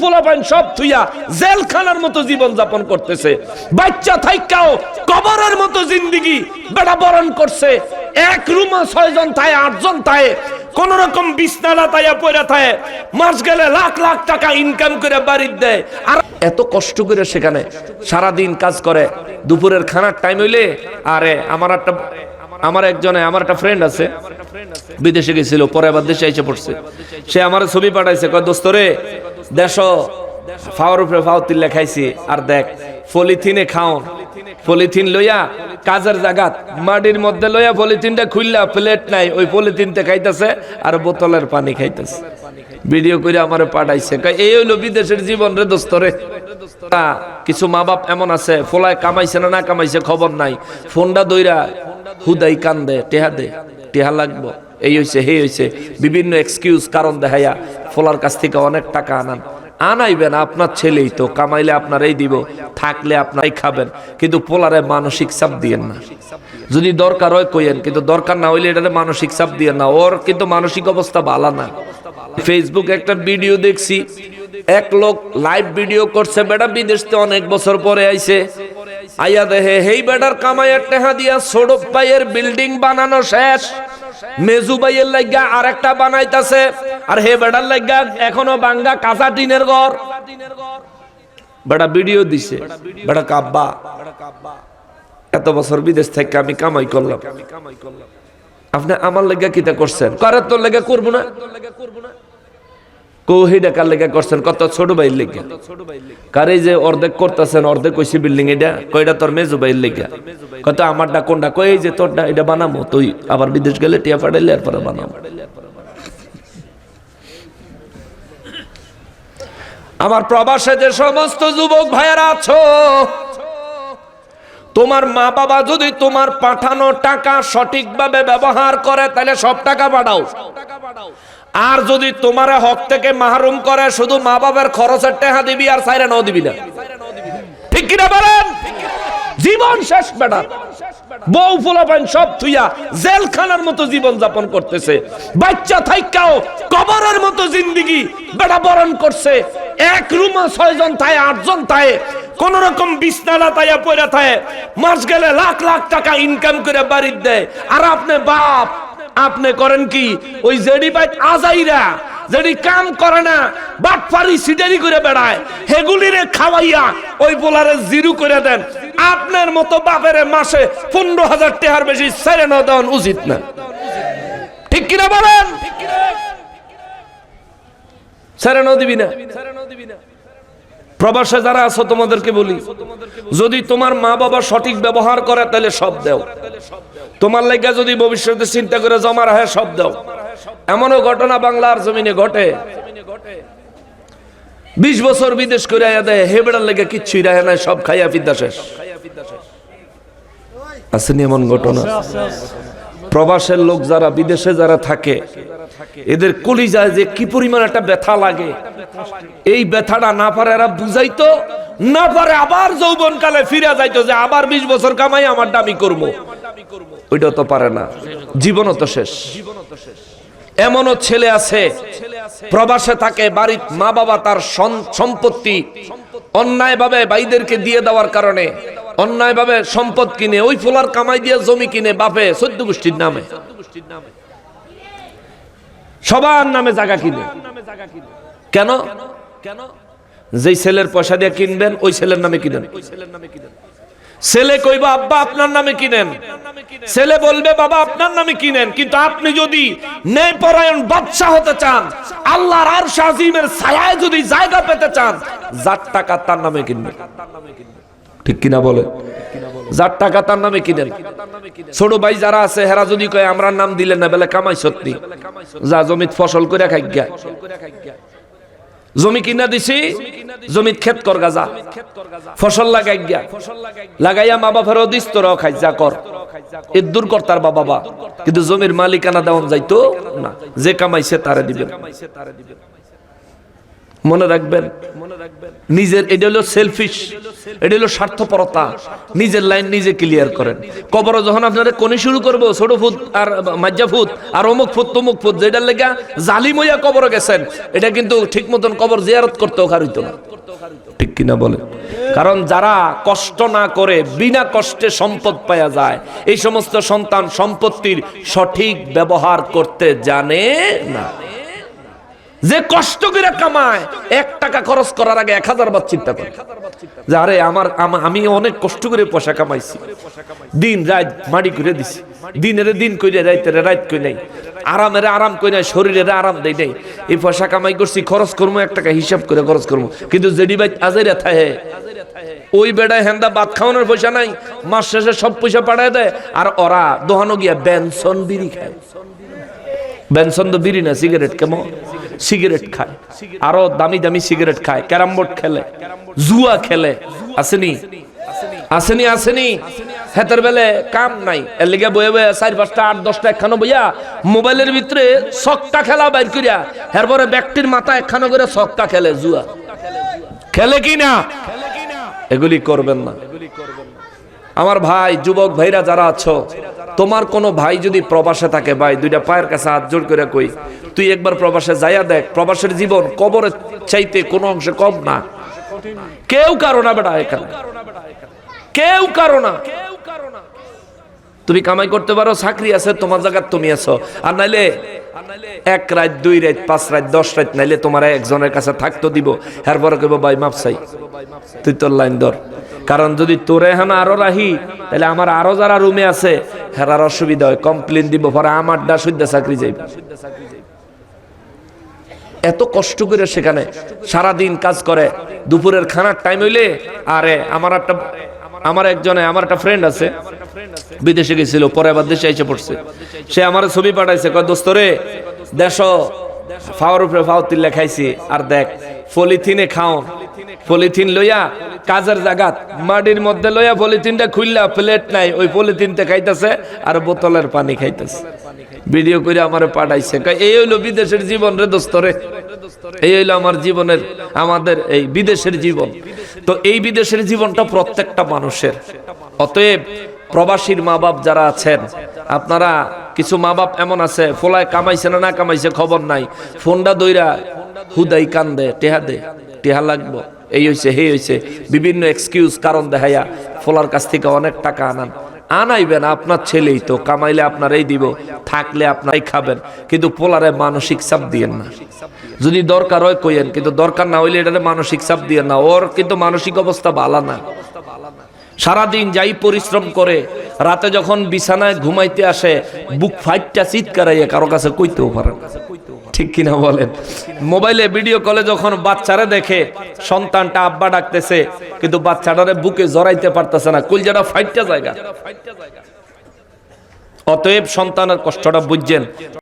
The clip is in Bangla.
ফুলাপাইন সব থুইয়া জেলখানার মতো জীবন যাপন করতেছে। বাচ্চা থাইকাও কবরের মতো বেড়া বরণ করছে। এক রুমা ছয়জন থায় আটজন থায়, কোন রকম বিছনালা তাইয়া থায়, মাস গেলে লাখ লাখ টাকা ইনকাম করে দেয়। আর এত কষ্ট করে সেখানে সারা দিন কাজ করে, দুপুরের খানার টাইম হইলে, আরে আমার একটা, আমার একজনে, আমার একটা ফ্রেন্ড আছে, বিদেশে গেছিল, পরে আবার দেশে এসে পড়ছে। সে আমার ছবি পাঠাইছে, কয়, দোস্ত রে দেশ, ফাওয়ার উপরে ফাও তিল্লা খাইছি। আর দেখ, পলিথিনে খাওন পলিথিন লইয়া কাজের জায়গাত মাটির মধ্যে লইয়া পলিথিনটা খুললা, প্লেট নাই, ওই পলিথিনতে খাইতেছে আর বোতলের পানি খাইতেছে। ভিডিও করে আমার পাঠাইছে। এই হইল বিদেশের জীবন রে দোস্ত রে। কিছু মা বাপ এমন আছে, ফলায় কামাইছে না না কামাইছে খবর নাই। ফোনটা দইরা হুদাই কান্দে, টেহা দে, টেহা লাগবো। এই হইছে হে হইছে। বিভিন্ন এক্সকিউজ কারণ দেখাইয়া ফলার কাছ থেকে অনেক টাকা আনান। আনাইবেন, আপনার ছেলেই তো, কামাইলে আপনারাই দিব, থাকলে আপনারাই খাবেন, কিন্তু পোলারে মানসিক চাপ দিয়েন না। যদি দরকার হয় কইেন কিন্তু দরকার না হইলে এটাতে মানসিক চাপ দিয়েন না, ওর কিন্তু মানসিক অবস্থা ভালো না। ফেসবুক একটা ভিডিও দেখছি, এক লোক লাইভ ভিডিও করছে, বেটা বিদেশতে অনেক বছর পরে আইছে। আইয়া দেহে হেই বেটার কামাইয়ের টেহা দিয়া সড়ক পাইয়ের বিল্ডিং বানানো শেষ। মেজু বাইয়ের লাগা আর একটা আর হে এখনও বাঙ্গা কাঁচা টিনের ঘর। বেটা ভিডিও দিছে। কাব্বা। এত বছর বিদেশ থেকে আমি কামাই করলাম। আপনি আমার লেগা কিতা করছেন? করার তোর লেগা করব না? কৌহি ডাকার লেগা করছেন? কত ছোট ভাইয়ের লেগা? কারে যে অর্ধেক করতেছেন, অর্ধেক কইছি বিল্ডিং এটা? কয়টা তোর মেজু ভাইয়ের লেগা? কত আমারটা কোনটা? কই এই যে তোরটা, এটা বানাবো তুই আবার বিদেশ গেলে টিয়া ফাটাইলে এরপরে বানাবো আমার প্রবাসে যে সমস্ত যুবক ভাইয়েরা আছো, তোমার মা বাবা যদি তোমার পাঠানো টাকা সঠিকভাবে ব্যবহার করে, তাহলে সব টাকা পাঠাও। আর যদি তোমার হক থেকে মাহরুম করে, শুধু মা বাবার খরচের টাকা দিবি আর সাইরা নাও দিবি না। ঠিক কিনা বলেন? জীবন শেষ বেটা। বউ ফুলাপান সব থুইয়া জেলখানার মতো জীবন যাপন করতেছে। বাচ্চা থাইকাও কবরের মতো জিন্দিগি বেটা বরণ করছে। এক রুমা ছয়জন থায়, আটজন থায় কোন রকম বিছনালা তাইয়া পয়রা থায়। মাস গেলে লাখ লাখ টাকা ইনকাম করে বাড়ির দেয়। আর আপনি বাপ আপনি করেন কি? ওই জেডি বাইট আজাইরা যেটি কাম করে না, বাটফারি সিটারি করে বেড়ায়, হেগুলিরে খাওয়াইয়া ওই পোলারে জিরু করে দেন। আপনার মতো বাপের মাসে পনেরো হাজার টেহার বেশি ছেড়ে না দেওয়ান উচিত না। ঠিক কিনা বলেন? ছেড়ে না দিবি না। প্রবাসে যারা আছো, তোমাদেরকে বলি, যদি তোমার মা বাবা সঠিক ব্যবহার করে, তাহলে সব দেও। তোমার লেগা যদি ভবিষ্যতে চিন্তা করে জমা রাখে সব দাও। এমনও ঘটনা বাংলার জমিনে ঘটে। বিশ বছর বিদেশ করে আয়া দেয়, হেবেড়ার লেগে কিচ্ছুই রাখে নাই, সব খাইয়া পিদ্যা শেষ। আসেনি এমন ঘটনা? প্রবাসের লোক যারা, বিদেশে যারা থাকে, এদের কলিজায় যে কি পরিমাণ একটা ব্যথা লাগে, এই ব্যথাটা না পারে এরা বুঝাইতো, না পারে আবার যৌবন কালে ফিরে যাইতো যে আবার বিশ বছর কামাই আমার দামি করব। ওইটা তো পারে না। জীবনও তো শেষ। এমনও ছেলে আছে, প্রবাসে থাকে, বাড়ির মা বাবা তার সম্পত্তি অন্যায় ভাবে ভাইদেরকে দিয়ে দেওয়ার কারণে অন্যায় ভাবে সম্পদ কিনে, ওই ফুলার কামাই দিয়ে জমি কিনে বাপে চোদ্দ গোষ্ঠীর নামে। সবার নামে জায়গা কিনে কেন। কেন? যেই ছেলের পয়সা দিয়ে কিনবেন, ওই ছেলের নামে কিনেন। ছেলে কইবা, আব্বা, আপনার নামে কিনেন। ছেলে বলবে, বাবা, আপনার নামে কিনেন। কিন্তু আপনি যদি ন্যায়পরায়ণ বাদশা হতে চান, আল্লাহর আর শাহিমের ছায়ায় যদি জায়গা পেতে চান, যার টাকা তার নামে কিনবেন ঠিক কিনা বলে? যার টাকা তার নামে কিনেন। ছোট ভাই যারা আছে, হেরা যদি কয় আমরা নাম দিলেন না, বেলে কামাই সত্যি। যা জমিত ফসল করে খাই জমি কিনা দিছি, জমিত খেত কর গাজা। ফসল লাগাই গিয়া। লাগাইয়া মা বাবার দিস তোর খাই, যা কর। এ দূর কর তার বাবা বা। কিন্তু জমির মালিকানা দেওয়ান যাইতো না। যে কামাইছে তারে দিবেন। মনে রাখবেন, নিজের, এটা হলো সেলফিশ এটা হলো স্বার্থপরতা। নিজের লাইন নিজে ক্লিয়ার করেন। কবর যখন আপনারা কোনে শুরু করব, ছোট ফুট আর মাজ্জা ফুট আর অমুক ফুট তমুক ফুট যেটার লেগা জালিম হইয়া কবর গেছেন, এটা কিন্তু ঠিক মতন কবর জিয়ারত করতে হইতো না। ঠিক কিনা বলে কারণ যারা কষ্ট না করে বিনা কষ্টে সম্পদ পাওয়া যায়, এই সমস্ত সন্তান সম্পত্তির সঠিক ব্যবহার করতে জানে না। যে কষ্ট করে কামায়, এক টাকা খরচ করার আগে এক হাজার বার চিন্তা করে। যে আরে আমার, আমি অনেক কষ্ট করে পয়সা কামাইছি। দিন, রাত মাটি করে দিছি। দিনের দিন কইরে, রাইতের রাত কই নাই। আরামের আরাম কই নাই, শরীরের আরাম দেই নাই। এই পয়সা কামাই করছি, খরচ করব এক টাকা হিসাব করে খরচ করব কিন্তু যেডি ভাই আজের থাহে। ওই বেড়ায় হেন্দা ভাত খাওয়ানোর পয়সা নাই, মাস শেষে সব পয়সা পাঠায় দেয়। আর ওরা দোহানো গিয়া বেনসন বিড়ি খায়। বেনসন তো বিড়ি না, সিগারেট কেমন? সিগারেট খায়। আরও দামি দামি সিগারেট খায়। ক্যারাম বোর্ড খেলে, জুয়া খেলে। আসেনি? আসেনি আসেনি? হেতের বেলে কাম নাই। এর লিগে বয়ে বয়ে চার পাঁচটা, আট, দশটা একখানো বইয়া মোবাইলের ভিতরে ছকটা খেলা বাইর করিয়া এরপরে ব্যক্তির মাথা একখানো করে ছকটা খেলে, জুয়া। খেলে কি না? এগুলি করবেন না। আমার ভাই, যুবক, ভাইরা যারা আছো তোমার কোনো ভাই যদি প্রবাসে থাকে, ভাই, দুইটা পায়ের কাছে হাত জোর করে কই, তুই একবার প্রবাসে যাইয়া দেখ, প্রবাসের জীবন কবরের চাইতে কোনো অংশে কম না। কেউ কারও না বেটা এখানে। কেউ কারও না। তুমি কামাই করতে পারো, চাকরি আছে, তোমার জায়গায় তুমি আছো। আর নাইলে এক রাত, দুই রাত, পাঁচ রাত, দশ রাত নাইলে তোমার একজনের কাছে থাকতো দিব। এরপরে কইব, ভাই মাপ চাই। তুই তোর লাইন ধর। কারণ যদি তোরে হানা আরও রাহি, তাহলে আমার আরও যারা রুমে আছে, হেরার অসুবিধা হয়। কমপ্লেন দিব, পরে আমার ডা সুদ্ধা চাকরি যাইব। এত কষ্ট করে সেখানে সারা দিন কাজ করে। দুপুরের খানার টাইম হইলে, আরে, আমার একটা আমার একজনে, আমার একটা ফ্রেন্ড আছে। বিদেশে গেছিল পরে আবার দেশে এসে পড়ছে। সে আমার ছবি পাঠাইছে কয় দোস্ত রে দেশ ফাওয়ার উপরে ফাও তিল্লা খাইছি আর দেখ পলিথিনে খাও পলিথিন লইয়া কাজের জাগাত মাটির মধ্যে লইয়া পলিথিনটা খুললা প্লেট নাই ওই পলিথিনতে খাইতেছে আর বোতলের পানি খাইতেছে। ভিডিও করে আমার পাঠাইছে কয়, এই হইল বিদেশের জীবন রে দোস্ত রে। এই হইল আমার জীবনের আমাদের এই বিদেশের জীবন। তো এই বিদেশের জীবনটা প্রত্যেকটা মানুষের। অতএব প্রবাসীর মা বাপ যারা আছেন, আপনারা কিছু মা বাপ এমন আছে, ফোলায় কামাইছে না না কামাইছে খবর নাই। ফোনটা দইরা হুদাই কান্দে, টেহা দে, টেহা লাগবো। এই হইছে, সেই হইছে। বিভিন্ন এক্সকিউজ কারণ দেখাইয়া ফোলার কাছ থেকে অনেক টাকা আনান। আনাইবেন, আপনার ছেলেই তো, কামাইলে আপনারাই দিব, থাকলে আপনারাই খাবেন। কিন্তু পোলারে মানসিক চাপ দিয়েন না। যদি দরকার হয় কইেন কিন্তু দরকার না হইলে এটারে মানসিক চাপ দিয়েন না। ওর কিন্তু মানসিক অবস্থা ভালো না। সারাদিন যাই পরিশ্রম করে, রাতে যখন বিছানায় ঘুমাইতে আসে, বুক ফাইটটা চিৎকারাইয়া কারও কাছে কইতেও পারে। ঠিক কিনা বলেন? মোবাইলে ভিডিও কলে যখন বাচ্চারা দেখে, সন্তানটা আব্বা ডাকতেছে, কিন্তু বাচ্চাটারে বুকে জড়াইতে পারতেছে না কুলজাটা ফাইটটা জায়গা। অতএব সন্তানের কষ্টটা বুঝছেন।